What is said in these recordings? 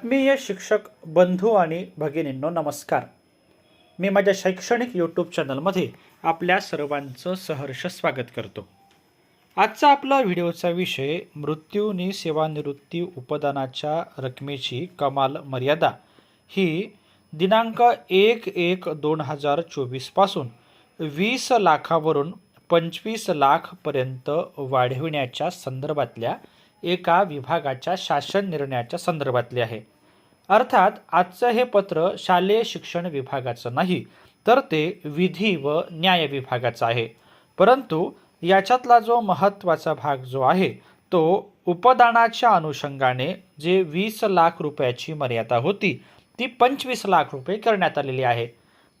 आत्मीय शिक्षक बंधू आणि भगिनींनो नमस्कार. मी माझ्या शैक्षणिक यूट्यूब चॅनलमध्ये आपल्या सर्वांचं सहर्ष स्वागत करतो. आजचा आपला व्हिडिओचा विषय मृत्यूनी सेवानिवृत्ती उपदानाच्या रकमेची कमाल मर्यादा ही दिनांक एक एक दोन हजार चोवीसपासून वीस लाखावरून पंचवीस लाखपर्यंत वाढविण्याच्या संदर्भातल्या एका विभागाच्या शासन निर्णयाच्या संदर्भातले आहे. अर्थात आजचं हे पत्र शालेय शिक्षण विभागाचं नाही तर ते विधी व न्याय विभागाचं आहे. परंतु याच्यातला जो महत्त्वाचा भाग जो आहे तो उपदानाच्या अनुषंगाने जे वीस लाख रुपयाची मर्यादा होती ती पंचवीस लाख रुपये करण्यात आलेली आहे.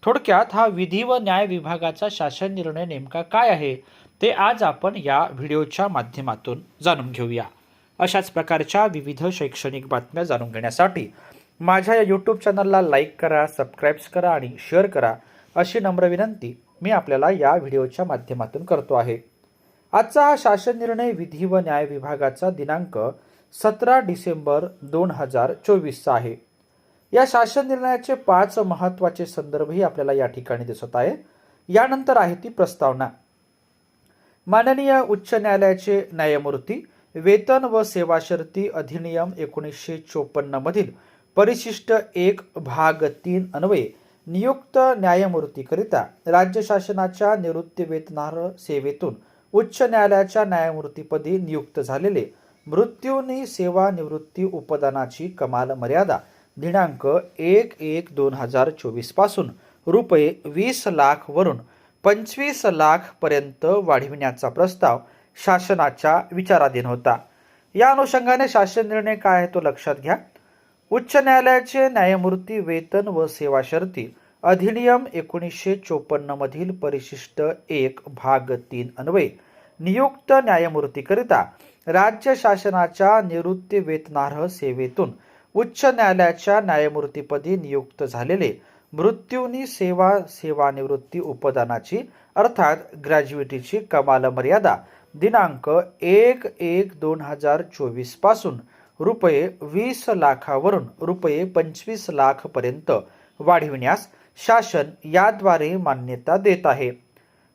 थोडक्यात हा विधी व न्याय विभागाचा शासन निर्णय नेमका काय आहे ते आज आपण या व्हिडिओच्या माध्यमातून जाणून घेऊया. अशाच प्रकारच्या विविध शैक्षणिक बातम्या जाणून घेण्यासाठी माझ्या या यूट्यूब चॅनलला लाईक करा सबस्क्राईब्स करा आणि शेअर करा अशी नम्र विनंती मी आपल्याला या व्हिडिओच्या माध्यमातून करतो आहे. आजचा हा शासन निर्णय विधी व न्याय विभागाचा दिनांक सतरा डिसेंबर दोन हजार चोवीसचा आहे. या शासन निर्णयाचे पाच महत्त्वाचे संदर्भही आपल्याला या ठिकाणी दिसत आहे. यानंतर आहे ती प्रस्तावना. माननीय उच्च न्यायालयाचे न्यायमूर्ती वेतन व सेवा शर्ती अधिनियम एकोणीसशे चोपन्न मधील परिशिष्ट एक भाग तीन अन्वये नियुक्त न्यायमूर्तीकरिता राज्य शासनाच्या निवृत्ती वेतनार्ह सेवेतून उच्च न्यायालयाच्या न्यायमूर्तीपदी नियुक्त झालेले मृत्यूनी सेवा निवृत्ती उपदानाची कमाल मर्यादा दिनांक एक एक दोन हजार चोवीसपासून रुपये वीस लाख वरून पंचवीस लाख पर्यंत वाढविण्याचा प्रस्ताव शासनाच्या विचाराधीन होता. या अनुषंगाने शासन निर्णय काय आहे तो लक्षात घ्या. उच्च न्यायालयाचे न्यायमूर्ती वेतन व सेवा शर्ती अधिनियम एकोणीसशे चोपन्न मधील परिशिष्ट एक भाग तीन अन्वये नियुक्त न्यायमूर्तीकरिता राज्य शासनाच्या निवृत्ती वेतनार्ह सेवेतून उच्च न्यायालयाच्या न्यायमूर्तीपदी नियुक्त झालेले मृत्यूनी सेवा सेवानिवृत्ती उपदानाची अर्थात ग्रॅज्युएटीची कमाल मर्यादा दिनांक एक एक दोन हजार चोवीसपासून रुपये वीस लाखावरून रुपये पंचवीस लाखपर्यंत वाढविण्यास शासन याद्वारे मान्यता देत आहे.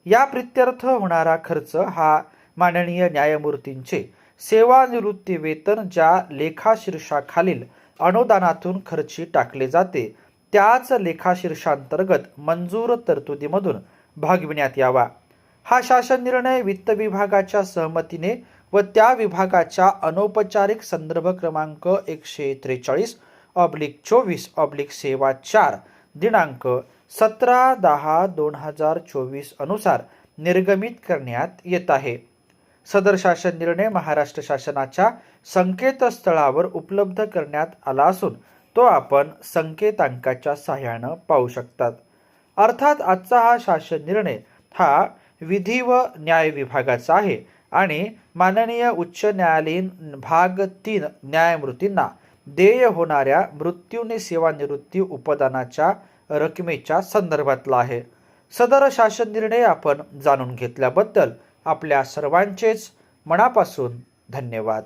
या प्रित्यर्थ होणारा खर्च हा माननीय न्यायमूर्तींचे सेवानिवृत्ती वेतन ज्या लेखाशीर्षाखालील अनुदानातून खर्ची टाकले जाते त्याच लेखाशीर्षांतर्गत मंजूर तरतुदीमधून भागविण्यात यावा. हा शासन निर्णय वित्त विभागाच्या सहमतीने व त्या विभागाच्या अनौपचारिक संदर्भ क्रमांक एकशे त्रेचाळीस ऑब्लिक चोवीस ऑब्लिक सेवा चार दिनांक सतरा दहा दोन हजार चोवीस अनुसार निर्गमित करण्यात येत आहे. सदर शासन निर्णय महाराष्ट्र शासनाच्या संकेतस्थळावर उपलब्ध करण्यात आला असून तो आपण संकेतांकाच्या सहाय्यानं पाहू शकतात. अर्थात आजचा हा शासन निर्णय हा विधी व न्याय विभागाचा आहे. आणि माननीय उच्च न्यायालयीन भाग तीन न्यायमूर्तींना देय होणाऱ्या मृत्यूने सेवानिवृत्ती उपदानाच्या रकमेच्या संदर्भातला आहे. सदर शासन निर्णय आपण जाणून घेतल्याबद्दल आपल्या सर्वांचेच मनापासून धन्यवाद.